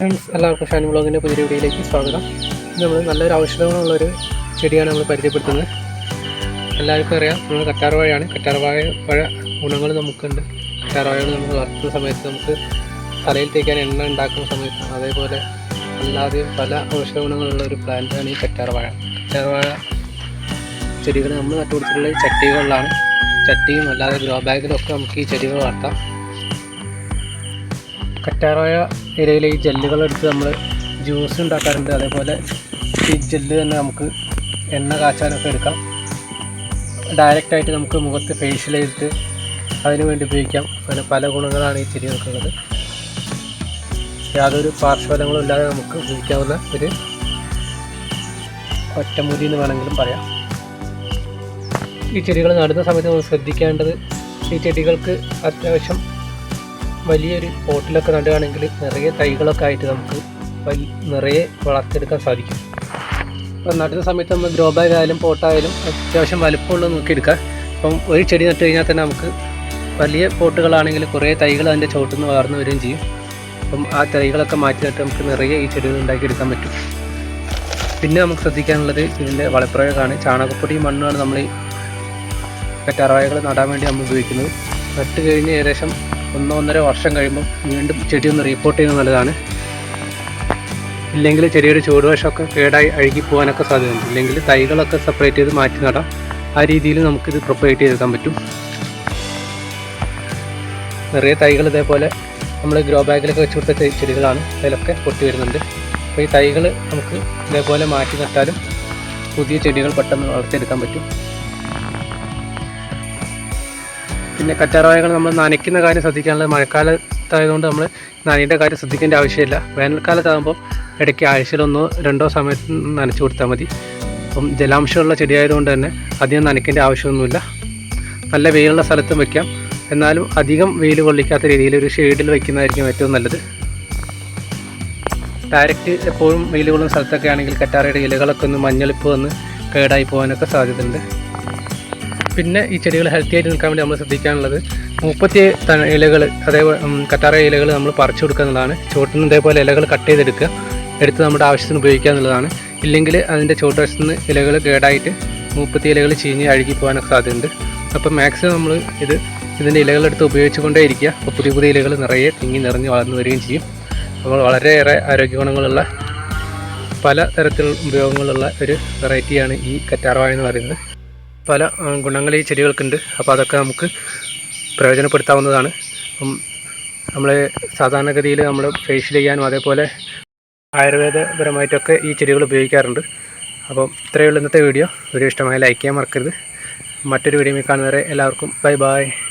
Friends എല്ലാവർക്കും ഷാനി ബ്ലോഗിന്റെ പുതിയ വീഡിയോയിലേക്ക് സ്വാഗതം. നമ്മൾ നല്ലൊരു ഔഷധങ്ങളുള്ളൊരു ചെടിയാണ് നമ്മൾ പരിചയപ്പെടുത്തുന്നത്. എല്ലാവർക്കും അറിയാം നമ്മൾ കറ്റാർവാഴയാണ് കറ്റാർവാഴ വാഴ ഗുണങ്ങൾ നമുക്കുണ്ട്. കറ്റാർവാഴകൾ നമ്മൾ വളർത്തുന്ന സമയത്ത് നമുക്ക് തലയിൽ തേക്കാൻ എണ്ണ ഉണ്ടാക്കുന്ന സമയത്ത് അതേപോലെ അല്ലാതെയും പല ഔഷധ ഗുണങ്ങളുള്ള ഒരു പ്ലാന്റാണ് ഈ കറ്റാർവാഴ കറ്റാർവാഴ ചെടികൾ നമ്മൾ നട്ടുപിടിച്ചിട്ടുള്ള ചട്ടികളിലാണ്. ചട്ടിയും അല്ലാതെ ഗ്രോ ബാഗിലൊക്കെ നമുക്ക് ഈ ചെടികൾ വളർത്താം. കറ്റാറായ ഇലയിലെ ഈ ജെല്ലുകൾ എടുത്ത് നമ്മൾ ജ്യൂസ് ഉണ്ടാക്കാറുണ്ട്. അതേപോലെ ഈ ജെല്ല് തന്നെ നമുക്ക് എണ്ണ കാച്ചാനൊക്കെ എടുക്കാം. ഡയറക്റ്റായിട്ട് നമുക്ക് മുഖത്ത് ഫേഷ്യൽ ചെയ്തിട്ട് അതിനു വേണ്ടി ഉപയോഗിക്കാം. അങ്ങനെ പല ഗുണങ്ങളാണ് ഈ ചെടി നോക്കുന്നത് യാതൊരു പാർശ്വഫലങ്ങളും ഇല്ലാതെ നമുക്ക് ഉപയോഗിക്കാവുന്ന ഒരു ഒറ്റമൂലി എന്ന് വേണമെങ്കിലും പറയാം. ഈ ചെടികൾ നടുന്ന സമയത്ത് നമ്മൾ ശ്രദ്ധിക്കേണ്ടത് ഈ ചെടികൾക്ക് അത്യാവശ്യം വലിയൊരു പോട്ടിലൊക്കെ നടുകയാണെങ്കിൽ നിറയെ തൈകളൊക്കെ ആയിട്ട് നമുക്ക് വലി നിറയെ വളർത്തിയെടുക്കാൻ സാധിക്കും. അപ്പം നടുന്ന സമയത്ത് നമ്മൾ ഗ്രോ ബാഗ് ആയാലും പോട്ടായാലും അത്യാവശ്യം വലുപ്പമുള്ളത് നോക്കി എടുക്കാം. അപ്പം ഒരു ചെടി നട്ട് കഴിഞ്ഞാൽ തന്നെ നമുക്ക് വലിയ പോട്ടുകളാണെങ്കിൽ കുറേ തൈകൾ അതിന്റെ ചോട്ടിൽ നിന്ന് വളർന്നു വരികയും ചെയ്യും. അപ്പം ആ തൈകളൊക്കെ മാറ്റി നട്ട് നമുക്ക് നിറയെ ഈ ചെടികൾ ഉണ്ടാക്കിയെടുക്കാൻ പറ്റും. പിന്നെ നമുക്ക് ശ്രദ്ധിക്കാനുള്ളത് ഇതിന്റെ വളപ്രയോഗമാണ്. ചാണകപ്പൊടിയും മണ്ണുമാണ് നമ്മൾ കറ്റാർവാഴകൾ നടാൻ വേണ്ടി നമ്മൾ ഉപയോഗിക്കുന്നത്. നട്ട് കഴിഞ്ഞ് ഏകദേശം ഒന്നോ ഒന്നര വർഷം കഴിയുമ്പോൾ വീണ്ടും ചെടി ഒന്ന് റീപ്പോർട്ട് ചെയ്യുന്നത് നല്ലതാണ്. ഇല്ലെങ്കിൽ ചെടിയുടെ ചൂടുവശമൊക്കെ കേടായി അഴുകി പോകാനൊക്കെ സാധ്യതയുണ്ട്. ഇല്ലെങ്കിൽ തൈകളൊക്കെ സെപ്പറേറ്റ് ചെയ്ത് മാറ്റി നടാം. ആ രീതിയിൽ നമുക്കിത് പ്രൊപ്പറേറ്റ് ചെയ്തെടുക്കാൻ പറ്റും. നിറയെ തൈകൾ ഇതേപോലെ നമ്മൾ ഗ്രോ ബാഗിലൊക്കെ വെച്ച് കൊടുത്ത ചെടികളാണ്. അതിലൊക്കെ പൊട്ടി വരുന്നുണ്ട്. അപ്പോൾ ഈ തൈകൾ നമുക്ക് ഇതേപോലെ മാറ്റി നട്ടാലും പുതിയ ചെടികൾ പെട്ടെന്ന് വളർത്തിയെടുക്കാൻ പറ്റും. പിന്നെ കറ്റാർവാഴകൾ നമ്മൾ നനയ്ക്കുന്ന കാര്യം ശ്രദ്ധിക്കാനുള്ളത് മഴക്കാലത്തായതുകൊണ്ട് നമ്മൾ നനയുടെ കാര്യം ശ്രദ്ധിക്കേണ്ട ആവശ്യമില്ല. വേനൽക്കാലത്താകുമ്പോൾ ഇടയ്ക്ക് ആഴ്ചയിലൊന്നോ രണ്ടോ സമയത്ത് നനച്ചു കൊടുത്താൽ മതി. അപ്പം ജലാംശമുള്ള ചെടിയായതുകൊണ്ട് തന്നെ അധികം നനയ്ക്കേണ്ട ആവശ്യമൊന്നുമില്ല. നല്ല വെയിലുള്ള സ്ഥലത്തും വയ്ക്കാം എന്നാലും അധികം വെയിൽ കൊള്ളിക്കാത്ത രീതിയിൽ ഒരു ഷെയ്ഡിൽ വയ്ക്കുന്നതായിരിക്കും ഏറ്റവും നല്ലത്. ഡയറക്റ്റ് എപ്പോഴും വെയിൽ കൊള്ളുന്ന സ്ഥലത്തൊക്കെ ആണെങ്കിൽ കറ്റാറയുടെ ഇലകളൊക്കെ ഒന്ന് മഞ്ഞളിപ്പ് വന്ന് കേടായി പോകാനൊക്കെ സാധ്യതയുണ്ട്. പിന്നെ ഈ ചെടികൾ ഹെൽത്തി ആയിട്ട് നിൽക്കാൻ വേണ്ടി നമ്മൾ ശ്രദ്ധിക്കാനുള്ളത് മുപ്പത്തി ഇലകൾ അതേപോലെ കറ്റാറ ഇലകൾ നമ്മൾ പറിച്ചു കൊടുക്കുക എന്നുള്ളതാണ്. ചുവട്ടിൽ നിന്ന് ഇതേപോലെ ഇലകൾ കട്ട് ചെയ്തെടുക്കുക. എടുത്ത് നമ്മുടെ ആവശ്യത്തിന് ഉപയോഗിക്കുക എന്നുള്ളതാണ്. ഇല്ലെങ്കിൽ അതിന്റെ ചുവട്ടുവശത്ത് നിന്ന് ഇലകൾ കേടായിട്ട് മുപ്പത്തി ഇലകൾ ചീഞ്ഞ് അഴുകി പോകാനൊക്കെ സാധ്യതയുണ്ട്. അപ്പോൾ മാക്സിമം നമ്മൾ ഇത് ഇതിന്റെ ഇലകളെടുത്ത് ഉപയോഗിച്ചുകൊണ്ടേ ഇരിക്കുക അപ്പോൾ പുതിയ പുതിയ ഇലകൾ നിറയെ തിങ്ങി നിറഞ്ഞ് വളർന്നു വരികയും ചെയ്യും. അപ്പോൾ വളരെയേറെ ആരോഗ്യ ഗുണങ്ങളുള്ള പല തരത്തിലുള്ള ഉപയോഗങ്ങളുള്ള ഒരു വെറൈറ്റിയാണ് ഈ കറ്റാർവാഴ എന്ന് പറയുന്നത്. പല ഗുണങ്ങൾ ഈ ചെടികൾക്കുണ്ട്. അപ്പോൾ അതൊക്കെ നമുക്ക് പ്രയോജനപ്പെടുത്താവുന്നതാണ്. അപ്പം നമ്മൾ സാധാരണഗതിയിൽ നമ്മൾ ഫേഷ്യൽ ചെയ്യാനും അതേപോലെ ആയുർവേദപരമായിട്ടൊക്കെ ഈ ചെടികൾ ഉപയോഗിക്കാറുണ്ട്. അപ്പം ഇത്രയുള്ള ഇന്നത്തെ വീഡിയോ. വീഡിയോ ഇഷ്ടമായ ലൈക്ക് ചെയ്യാൻ മറക്കരുത്. മറ്റൊരു വീഡിയോ കാണുന്നവരെ എല്ലാവർക്കും ബൈ ബൈ.